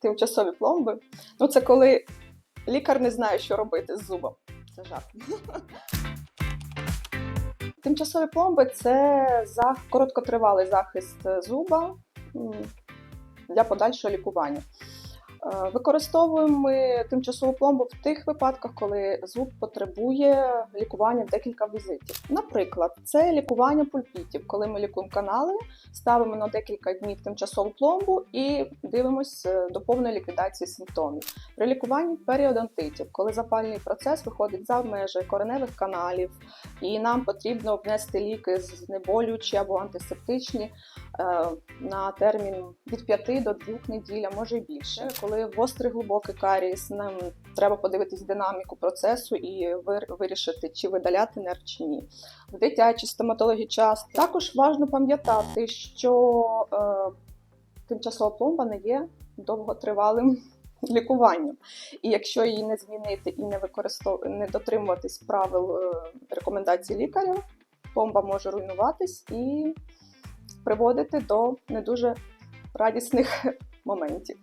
тимчасові пломби. Ну, це коли лікар не знає, що робити з зубом. Це жарт. Тимчасові пломби це за короткотривалий захист зуба для подальшого лікування. Е, Використовуємо ми тимчасову пломбу в тих випадках, коли зуб потребує лікування в декілька візитів. Наприклад, це лікування пульпітів, коли ми лікуємо канали, ставимо на декілька днів тимчасову пломбу і дивимося до повної ліквідації симптомів. При лікуванні періодонтитів, коли запальний процес виходить за межі кореневих каналів, і нам потрібно внести ліки знеболюючі або антисептичні е, на термін від 5 до 2 неділь, а може й більше. Коли гострий глибокий карієс, нам треба подивитись динаміку процесу і вирішити, чи видаляти нерв чи ні. В дитячій стоматології час також важливо пам'ятати, що е, тимчасова пломба не є довготривалим лікуванням. І якщо її не змінити і не використов... не дотримуватись правил е, рекомендацій лікаря, пломба може руйнуватись і приводити до не дуже радісних моментів.